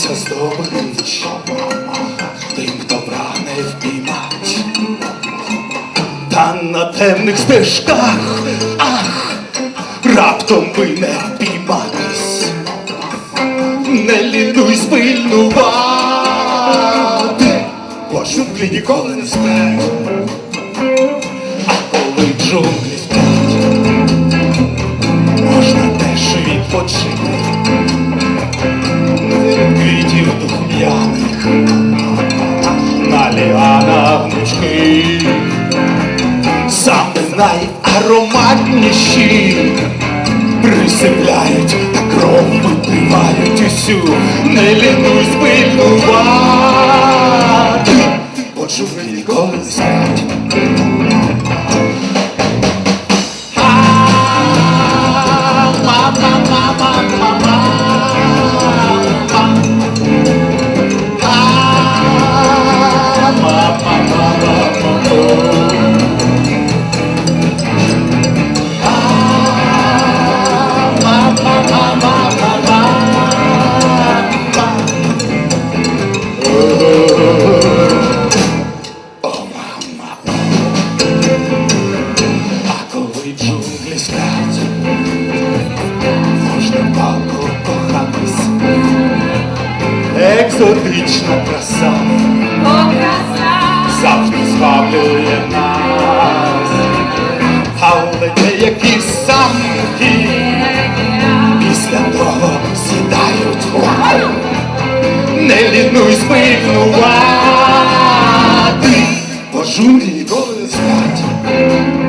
знайдеться здобич, тим, хто прагне впіймать. Та на темних стежках, ах, раптом ви не впійматись, не лінуйсь пильнувати, бо джунглі ніколи не сплять. А коли джунглі сплять, можна теж відпочити. Квітів духм'яних, на ліанах гнучки, саме найароматніші. Присипляють та кров випивають усю, не лінусь пильнувати, джунглі ніколи не журі ніколи не сплять.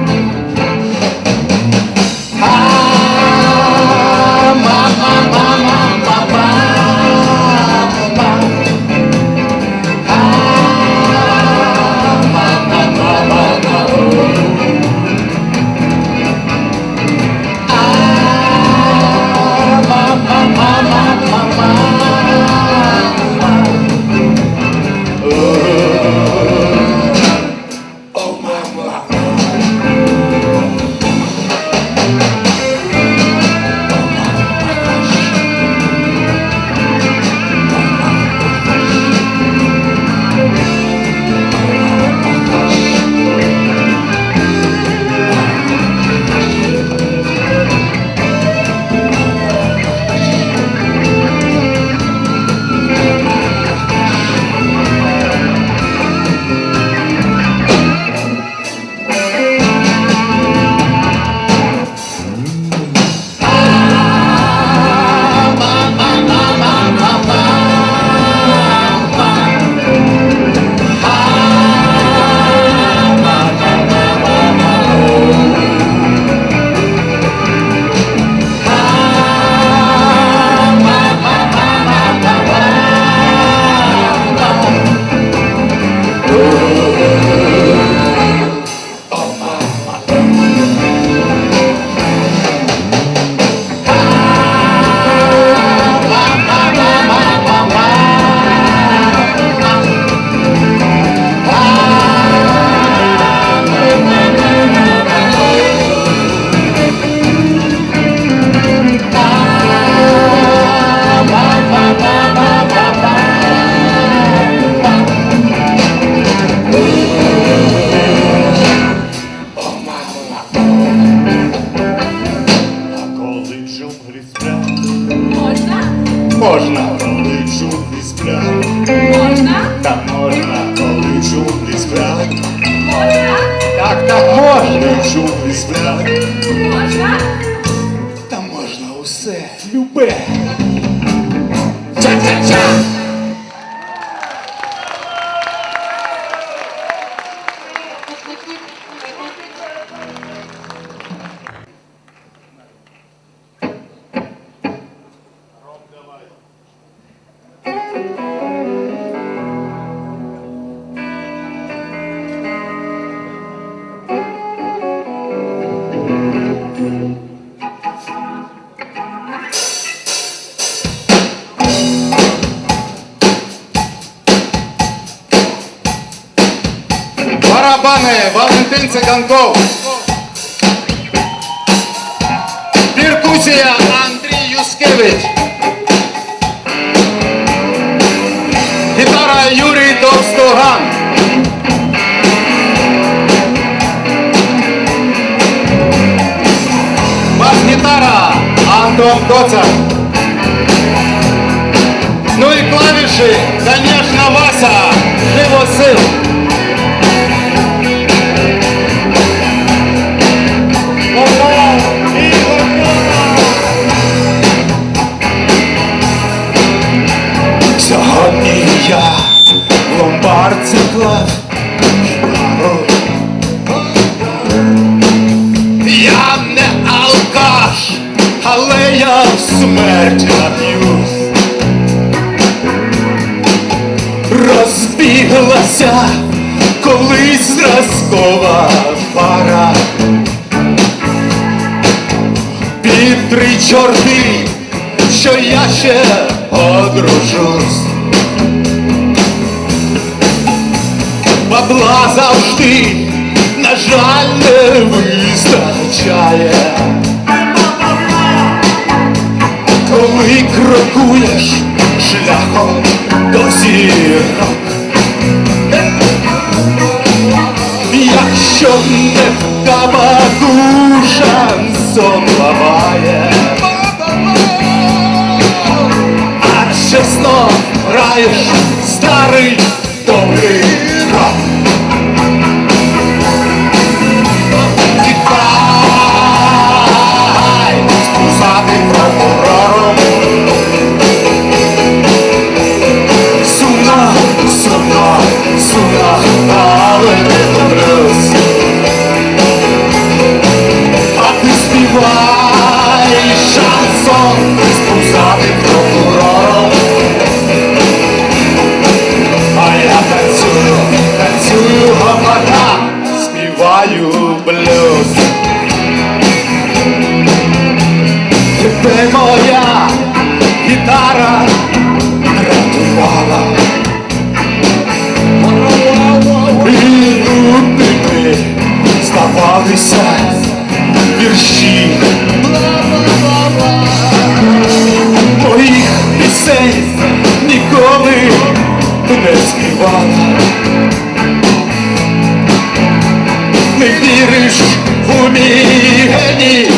Джунглі сплять, Можна? та можна, коли джунглі сплять, Можна? так, так можна, коли джунглі сплять, Можна? та можна усе, любе. Ча-ча-ча! 10 секундов. Перкусія Андрій Юскевич. Гитара Юрій Товстоган. Бас-гитара Антон Коцар. Ну і клавіші, звісно, Васа, живосил. Я не алкаш, але я в смерть нап'юсь. Розбіглася колись зразкова пара. Під три чорти, що я ще одружусь. Бабла завжди, на жаль, не вистачає. Коли крокуєш шляхом до зірок. Якщо не в кабаку шансон ламає, а чесно граєш старий добрий здавалися вірші. Моїх пісень ніколи не співала. Не віриш у мій геній,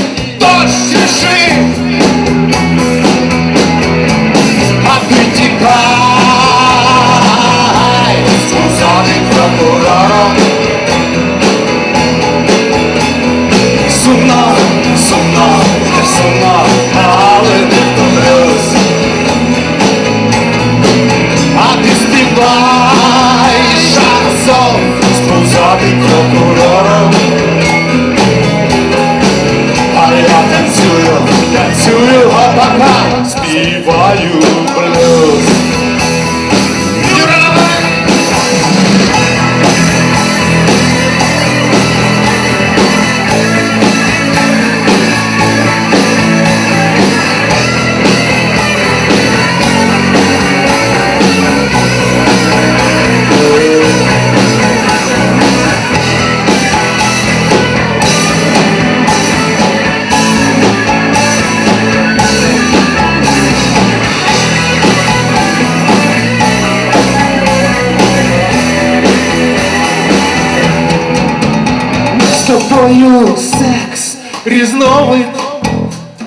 З секс, різновид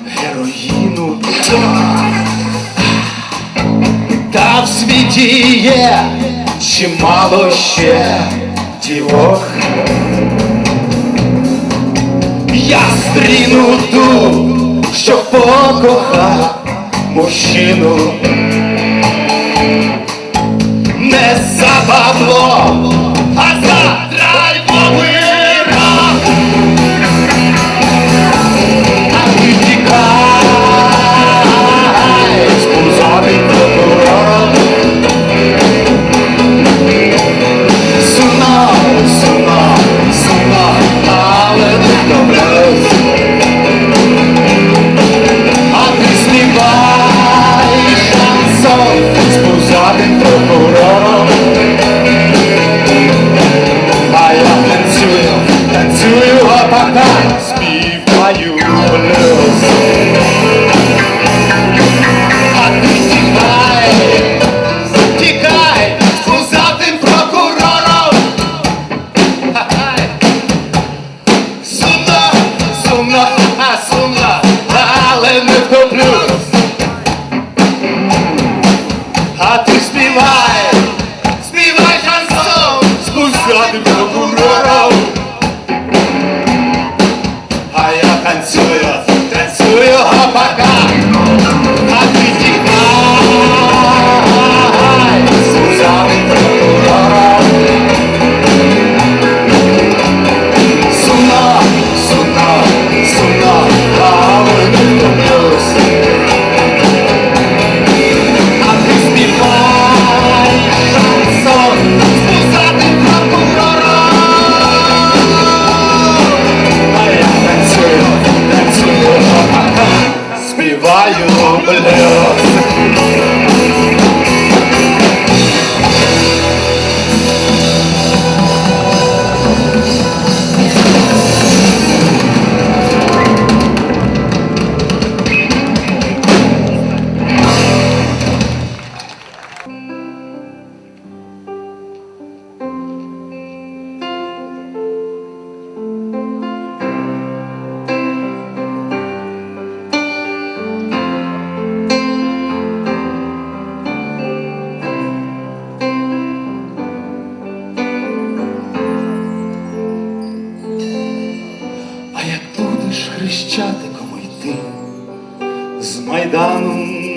героїну. Та в світі є чимало ще дівок. Я стріну ту, що покохав мужчину. Не за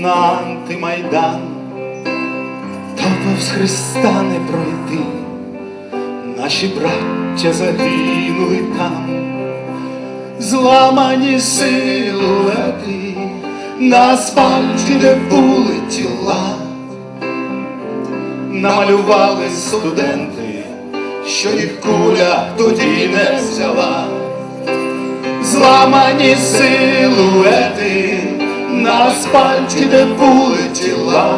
на антимайдан, то повз Христа не пройти, наші браття загинули там, зламані силуети, на асфальті, де були тіла, намалювали студенти, що їх куля тоді не взяла. Зламані силуети на асфальті, де були тіла,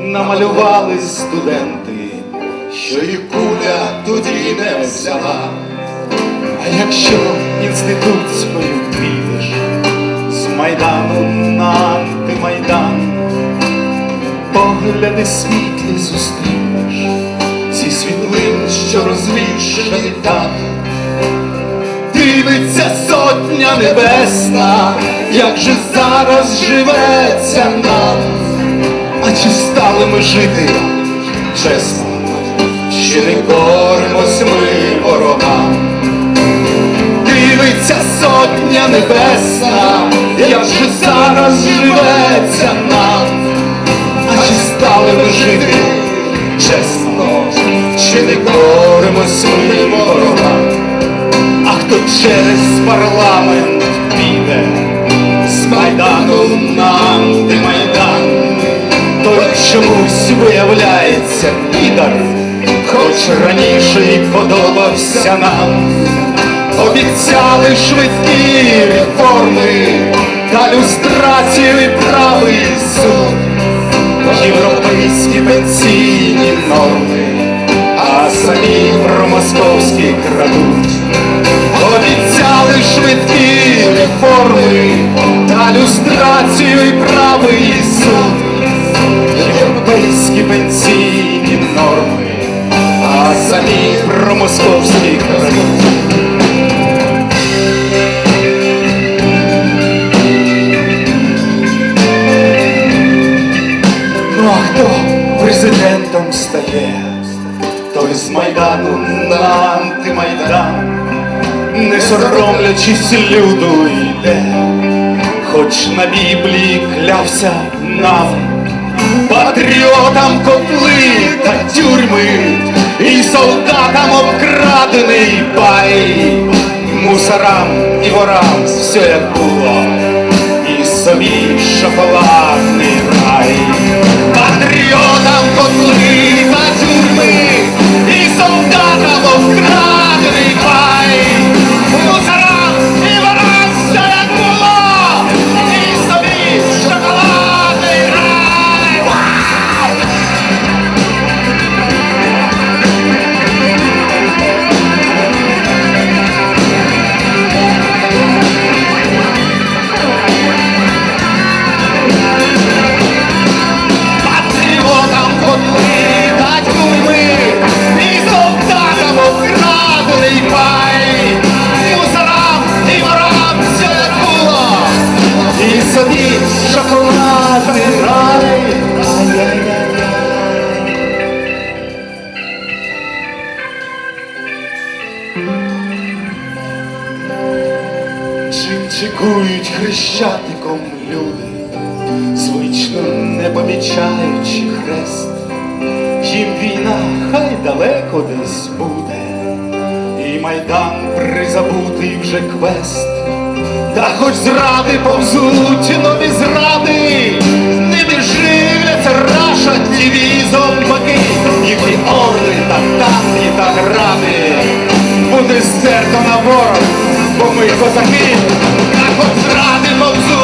намалювали студенти, що їх куля тоді не взяла. А якщо інститутською підеш з Майдану на антимайдан, погляди світлі зустрінеш зі світлин, що розвішані там дивиться сотня небесна, як же зараз живеться нам, а чи стали ми жити чесно, чи не коримось ми ворогам? Дивиться сотня небесна, як же зараз живеться нам, а чи стали ми жити чесно, чи не коримось ми ворогам? Хто через парламент піде з Майдану на антимайдан, той чомусь виявляється підар, хоч раніше й подобався нам. Обіцяли швидкі реформи та люстрацію і правий суд, європейські пенсійні норми, а самі промосковські крадуть. Обіцяли швидкі реформи та люстрацію і правий суд, європейські пенсійні норми, а самі промосковські крадуть. Соромлячись люду йде, хоч на Біблії клявся нам, патріотам котли та тюрми, і солдатам обкрадений пай, мусорам і ворам все як було, і собі шоколадний рай. Патріотам котли та тюрми, і солдатам обкрадений Шикують хрещатиком люди, звично не помічаючи хрест. Їм війна хай далеко десь буде, і майдан призабутий вже квест. Та хоч зради повзуть нові зради, ними живляться раша тіві зомбаки, їхні орли та танки та гради. Буде стерто на ворог, бо ми козаки, та хоч зради повзуть